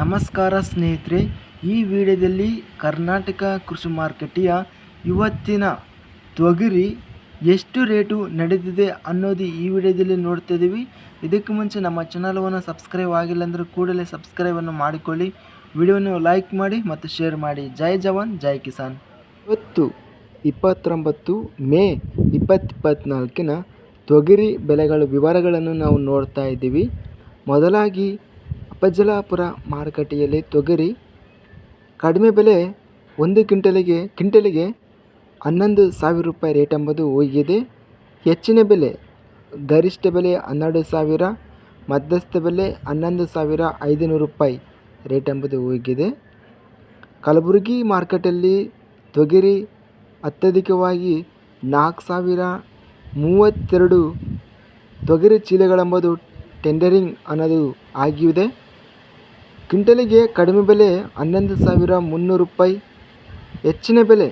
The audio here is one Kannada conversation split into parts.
ನಮಸ್ಕಾರ ಸ್ನೇಹಿತರೆ, ಈ ವಿಡಿಯೋದಲ್ಲಿ ಕರ್ನಾಟಕ ಕೃಷಿ ಮಾರುಕಟ್ಟೆಯ ಇವತ್ತಿನ ತೊಗರಿ ಎಷ್ಟು ರೇಟು ನಡೆದಿದೆ ಅನ್ನೋದು ಈ ವಿಡಿಯೋದಲ್ಲಿ ನೋಡ್ತಾ ಇದ್ದೀವಿ. ಇದಕ್ಕೆ ಮುಂಚೆ ನಮ್ಮ ಚಾನಲವನ್ನು ಸಬ್ಸ್ಕ್ರೈಬ್ ಆಗಿಲ್ಲ ಅಂದರೆ ಕೂಡಲೇ ಸಬ್ಸ್ಕ್ರೈಬನ್ನು ಮಾಡಿಕೊಳ್ಳಿ. ವಿಡಿಯೋವನ್ನು ಲೈಕ್ ಮಾಡಿ ಮತ್ತು ಶೇರ್ ಮಾಡಿ. ಜೈ ಜವಾನ್, ಜೈ ಕಿಸಾನ್. ಇವತ್ತು ಇಪ್ಪತ್ತೊಂಬತ್ತು ಮೇ ಇಪ್ಪತ್ತಿಪ್ಪತ್ನಾಲ್ಕಿನ ತೊಗರಿ ಬೆಲೆಗಳ ವಿವರಗಳನ್ನು ನಾವು ನೋಡ್ತಾ ಇದ್ದೀವಿ. ಮೊದಲಾಗಿ ಅಪ್ಪಜಲಾಪುರ ಮಾರುಕಟ್ಟೆಯಲ್ಲಿ ತೊಗರಿ ಕಡಿಮೆ ಬೆಲೆ ಒಂದು ಕ್ವಿಂಟಲಿಗೆ ಕ್ವಿಂಟಲಿಗೆ ಹನ್ನೊಂದು ಸಾವಿರ ರೂಪಾಯಿ ರೇಟ್ ಎಂಬುದು ಹೋಗಿದೆ. ಹೆಚ್ಚಿನ ಬೆಲೆ ಗರಿಷ್ಠ ಬೆಲೆ ಹನ್ನೆರಡು ಸಾವಿರ, ಮಧ್ಯಸ್ಥ ಬೆಲೆ ಹನ್ನೊಂದು ಸಾವಿರ ಐದುನೂರು ರೂಪಾಯಿ ರೇಟ್ ಎಂಬುದು ಹೋಗಿದೆ. ಕಲಬುರಗಿ ಮಾರುಕಟ್ಟೆಯಲ್ಲಿ ತೊಗರಿ ಅತ್ಯಧಿಕವಾಗಿ ನಾಲ್ಕು ಸಾವಿರ ಮೂವತ್ತೆರಡು ತೊಗರಿ ಚೀಲಗಳೆಂಬುದು ಟೆಂಡರಿಂಗ್ ಅನ್ನೋದು ಆಗಿದೆ. ಕ್ವಿಂಟಲಿಗೆ ಕಡಿಮೆ ಬೆಲೆ ಹನ್ನೊಂದು ಸಾವಿರ ಮುನ್ನೂರು ರೂಪಾಯಿ, ಹೆಚ್ಚಿನ ಬೆಲೆ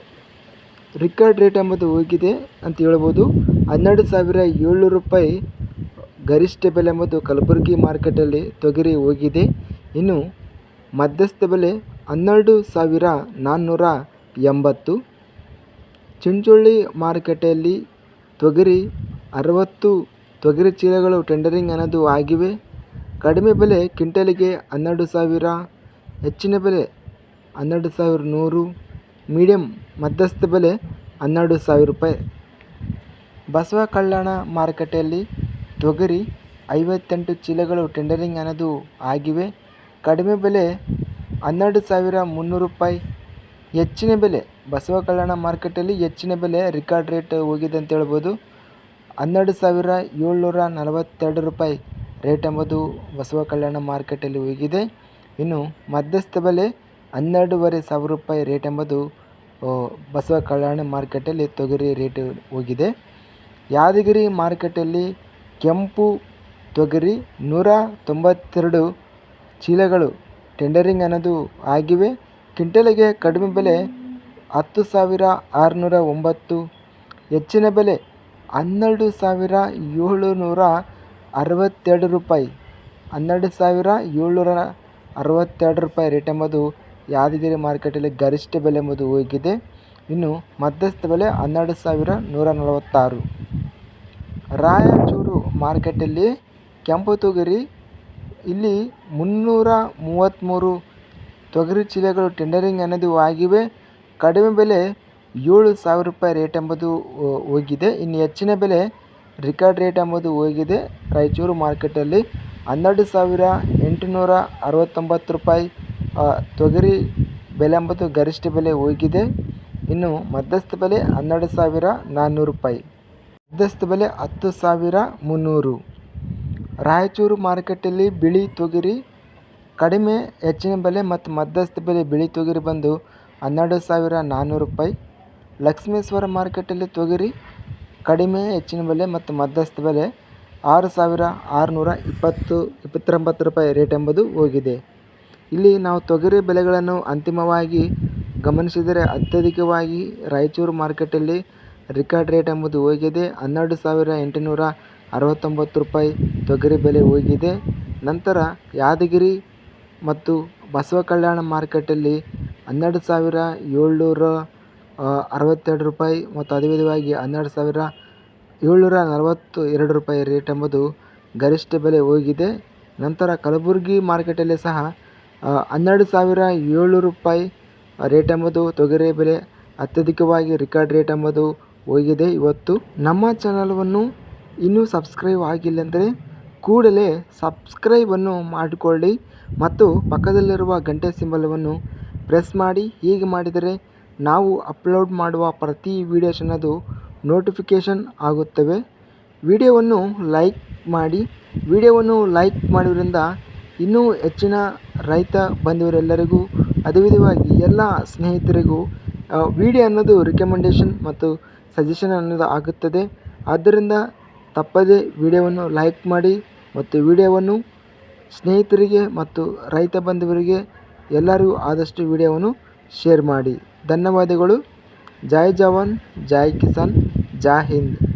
ರಿಕಾರ್ಡ್ ರೇಟ್ ಎಂಬುದು ಹೋಗಿದೆ ಅಂತ ಹೇಳ್ಬೋದು. ಹನ್ನೆರಡು ಸಾವಿರ ಏಳ್ನೂರು ರೂಪಾಯಿ ಗರಿಷ್ಠ ಬೆಲೆ ಎಂಬುದು ಕಲಬುರಗಿ ಮಾರ್ಕೆಟಲ್ಲಿ ತೊಗರಿ ಹೋಗಿದೆ. ಇನ್ನು ಮಧ್ಯಸ್ಥ ಬೆಲೆ ಹನ್ನೆರಡು ಸಾವಿರ ನಾನ್ನೂರ ಎಂಬತ್ತು. ಚಿಂಚೋಳಿ ಮಾರುಕಟ್ಟೆಯಲ್ಲಿ ತೊಗರಿ ಅರವತ್ತು ತೊಗರಿ ಚೀಲಗಳು ಟೆಂಡರಿಂಗ್ ಅನ್ನೋದು ಆಗಿವೆ. ಕಡಿಮೆ ಬೆಲೆ ಕ್ವಿಂಟಲಿಗೆ ಹನ್ನೆರಡು ಸಾವಿರ, ಹೆಚ್ಚಿನ ಬೆಲೆ ಹನ್ನೆರಡು ಸಾವಿರ ನೂರು ಮೀಡಿಯಮ್ ಮಧ್ಯಸ್ಥ ಬೆಲೆ ಹನ್ನೆರಡು ಸಾವಿರ ರೂಪಾಯಿ. ಬಸವ ಕಲ್ಯಾಣ ಮಾರುಕಟ್ಟೆಯಲ್ಲಿ ತೊಗರಿ ಐವತ್ತೆಂಟು ಚೀಲಗಳು ಟೆಂಡರಿಂಗ್ ಅನ್ನೋದು ಆಗಿವೆ. ಕಡಿಮೆ ಬೆಲೆ ಹನ್ನೆರಡು ಸಾವಿರ ಮುನ್ನೂರು ರೂಪಾಯಿ. ಹೆಚ್ಚಿನ ಬೆಲೆ ಬಸವ ಕಲ್ಯಾಣ ಮಾರುಕಟ್ಟೆಯಲ್ಲಿ ಹೆಚ್ಚಿನ ಬೆಲೆ ರಿಕಾರ್ಡ್ ರೇಟ್ ಹೋಗಿದೆ ಅಂತ ಹೇಳ್ಬೋದು. ಹನ್ನೆರಡು ಸಾವಿರ ಏಳ್ನೂರ ನಲವತ್ತೆರಡು ರೂಪಾಯಿ. ರೇಟ್ ಎಂಬುದು ಬಸವ ಕಲ್ಯಾಣ ಮಾರ್ಕೆಟಲ್ಲಿ ಹೋಗಿದೆ. ಇನ್ನು ಮಧ್ಯಸ್ಥ ಬೆಲೆ ಹನ್ನೆರಡೂವರೆ ಸಾವಿರ ರೂಪಾಯಿ ರೇಟ್ ಎಂಬುದು ಬಸವ ಕಲ್ಯಾಣ ಮಾರ್ಕೆಟಲ್ಲಿ ತೊಗರಿ ರೇಟ್ ಹೋಗಿದೆ. ಯಾದಗಿರಿ ಮಾರ್ಕೆಟಲ್ಲಿ ಕೆಂಪು ತೊಗರಿ ನೂರ ತೊಂಬತ್ತೆರಡು ಚೀಲಗಳು ಟೆಂಡರಿಂಗ್ ಅನ್ನೋದು ಆಗಿವೆ. ಕ್ವಿಂಟಲಿಗೆ ಕಡಿಮೆ ಬೆಲೆ ಹತ್ತು ಸಾವಿರ ಆರುನೂರ ಒಂಬತ್ತು, ಹೆಚ್ಚಿನ ಬೆಲೆ ಹನ್ನೆರಡು ಸಾವಿರ ಏಳುನೂರ ಅರವತ್ತೆರಡು ರೂಪಾಯಿ. ಹನ್ನೆರಡು ಸಾವಿರ ಏಳ್ನೂರ ಅರವತ್ತೆರಡು ರೂಪಾಯಿ ರೇಟ್ ಎಂಬುದು ಯಾದಗಿರಿ ಮಾರ್ಕೆಟಲ್ಲಿ ಗರಿಷ್ಠ ಬೆಲೆ ಎಂಬುದು ಹೋಗಿದೆ. ಇನ್ನು ಮಧ್ಯಸ್ಥ ಬೆಲೆ ಹನ್ನೆರಡು ಸಾವಿರ ನೂರ ನಲವತ್ತಾರು. ರಾಯಚೂರು ಮಾರ್ಕೆಟಲ್ಲಿ ಕೆಂಪು ತೊಗರಿ, ಇಲ್ಲಿ ಮುನ್ನೂರ ಮೂವತ್ತ್ಮೂರು ತೊಗರಿ ಚೀಲಗಳು ಟೆಂಡರಿಂಗ್ ಅನ್ನೋದು ಆಗಿವೆ. ಕಡಿಮೆ ಬೆಲೆ ಏಳು ಸಾವಿರ ರೂಪಾಯಿ ರೇಟ್ ಎಂಬುದು ಹೋಗಿದೆ. ಇನ್ನು ಹೆಚ್ಚಿನ ಬೆಲೆ ರಿಕಾರ್ಡ್ ರೇಟ್ ಎಂಬುದು ಹೋಗಿದೆ. ರಾಯಚೂರು ಮಾರ್ಕೆಟಲ್ಲಿ ಹನ್ನೆರಡು ಸಾವಿರ ಎಂಟುನೂರ ಅರವತ್ತೊಂಬತ್ತು ರೂಪಾಯಿ ತೊಗರಿ ಬೆಲೆ ಎಂಬುದು ಗರಿಷ್ಠ ಬೆಲೆ ಹೋಗಿದೆ. ಇನ್ನು ಮಧ್ಯಸ್ಥ ಬೆಲೆ ಹನ್ನೆರಡು ಸಾವಿರ ನಾನ್ನೂರು ರೂಪಾಯಿ. ಮಧ್ಯಸ್ಥ ಬೆಲೆ ಹತ್ತು ಸಾವಿರ ಮುನ್ನೂರು. ರಾಯಚೂರು ಮಾರುಕಟ್ಟೆಯಲ್ಲಿ ಬಿಳಿ ತೊಗರಿ ಕಡಿಮೆ ಹೆಚ್ಚಿನ ಬೆಲೆ ಮತ್ತು ಮಧ್ಯಸ್ಥ ಬೆಲೆ ಬಿಳಿ ತೊಗರಿ ಬಂದು ಹನ್ನೆರಡು ಸಾವಿರ ನಾನ್ನೂರು ರೂಪಾಯಿ. ಲಕ್ಷ್ಮೇಶ್ವರ ಮಾರ್ಕೆಟಲ್ಲಿ ತೊಗರಿ ಕಡಿಮೆ, ಹೆಚ್ಚಿನ ಬೆಲೆ ಮತ್ತು ಮಧ್ಯಸ್ಥ ಬೆಲೆ ಆರು ಸಾವಿರ ಆರುನೂರ ಇಪ್ಪತ್ತು, ಇಪ್ಪತ್ತೊಂಬತ್ತು ರೂಪಾಯಿ ರೇಟ್ ಎಂಬುದು ಹೋಗಿದೆ. ಇಲ್ಲಿ ನಾವು ತೊಗರಿ ಬೆಲೆಗಳನ್ನು ಅಂತಿಮವಾಗಿ ಗಮನಿಸಿದರೆ ಅತ್ಯಧಿಕವಾಗಿ ರಾಯಚೂರು ಮಾರ್ಕೆಟಲ್ಲಿ ರಿಕಾರ್ಡ್ ರೇಟ್ ಎಂಬುದು ಹೋಗಿದೆ. ಹನ್ನೆರಡು ಸಾವಿರ ಎಂಟುನೂರ ಅರವತ್ತೊಂಬತ್ತು ರೂಪಾಯಿ ತೊಗರಿ ಬೆಲೆ ಹೋಗಿದೆ. ನಂತರ ಯಾದಗಿರಿ ಮತ್ತು ಬಸವ ಕಲ್ಯಾಣ ಮಾರ್ಕೆಟಲ್ಲಿ ಹನ್ನೆರಡು ಸಾವಿರ ಏಳ್ನೂರ ಅರವತ್ತೆರಡು ರೂಪಾಯಿ ಮತ್ತು ಅದೇ ವಿಧವಾಗಿ ಹನ್ನೆರಡು ಸಾವಿರ ಏಳ್ನೂರ ನಲವತ್ತು ಎರಡು ರೂಪಾಯಿ ರೇಟ್ ಎಂಬುದು ಗರಿಷ್ಠ ಬೆಲೆ ಹೋಗಿದೆ. ನಂತರ ಕಲಬುರಗಿ ಮಾರ್ಕೆಟಲ್ಲಿ ಸಹ ಹನ್ನೆರಡು ಸಾವಿರ ಏಳ್ನೂರು ರೂಪಾಯಿ ರೇಟ್ ಎಂಬುದು ತೊಗರಿ ಬೆಲೆ, ಅತ್ಯಧಿಕವಾಗಿ ರಿಕಾರ್ಡ್ ರೇಟ್ ಎಂಬುದು ಹೋಗಿದೆ. ಇವತ್ತು ನಮ್ಮ ಚಾನಲ್ವನ್ನು ಇನ್ನೂ ಸಬ್ಸ್ಕ್ರೈಬ್ ಆಗಿಲ್ಲಂದರೆ ಕೂಡಲೇ ಸಬ್ಸ್ಕ್ರೈಬನ್ನು ಮಾಡಿಕೊಳ್ಳಿ ಮತ್ತು ಪಕ್ಕದಲ್ಲಿರುವ ಗಂಟೆ ಸಿಂಬಲವನ್ನು ಪ್ರೆಸ್ ಮಾಡಿ. ಹೀಗೆ ಮಾಡಿದರೆ ನಾವು ಅಪ್ಲೋಡ್ ಮಾಡುವ ಪ್ರತಿ ವೀಡಿಯೋಸ್ ಅನ್ನೋದು ನೋಟಿಫಿಕೇಷನ್ ಆಗುತ್ತವೆ. ವಿಡಿಯೋವನ್ನು ಲೈಕ್ ಮಾಡಿ, ವಿಡಿಯೋವನ್ನು ಲೈಕ್ ಮಾಡೋದ್ರಿಂದ ಇನ್ನೂ ಹೆಚ್ಚಿನ ರೈತ ಬಂಧುವರೆಲ್ಲರಿಗೂ, ಅದೇ ವಿಧವಾಗಿ ಎಲ್ಲ ಸ್ನೇಹಿತರಿಗೂ ವಿಡಿಯೋ ಅನ್ನೋದು ರಿಕಮೆಂಡೇಷನ್ ಮತ್ತು ಸಜೆಷನ್ ಅನ್ನೋದು ಆಗುತ್ತದೆ. ಆದ್ದರಿಂದ ತಪ್ಪದೇ ವಿಡಿಯೋವನ್ನು ಲೈಕ್ ಮಾಡಿ ಮತ್ತು ವಿಡಿಯೋವನ್ನು ಸ್ನೇಹಿತರಿಗೆ ಮತ್ತು ರೈತ ಬಂಧುವರಿಗೆ ಎಲ್ಲರಿಗೂ ಆದಷ್ಟು ವಿಡಿಯೋವನ್ನು ಶೇರ್ ಮಾಡಿ. ಧನ್ಯವಾದಗಳು. ಜೈ ಜವಾನ್ ಜೈ ಕಿಸಾನ್ ಜೈ ಹಿಂದ್.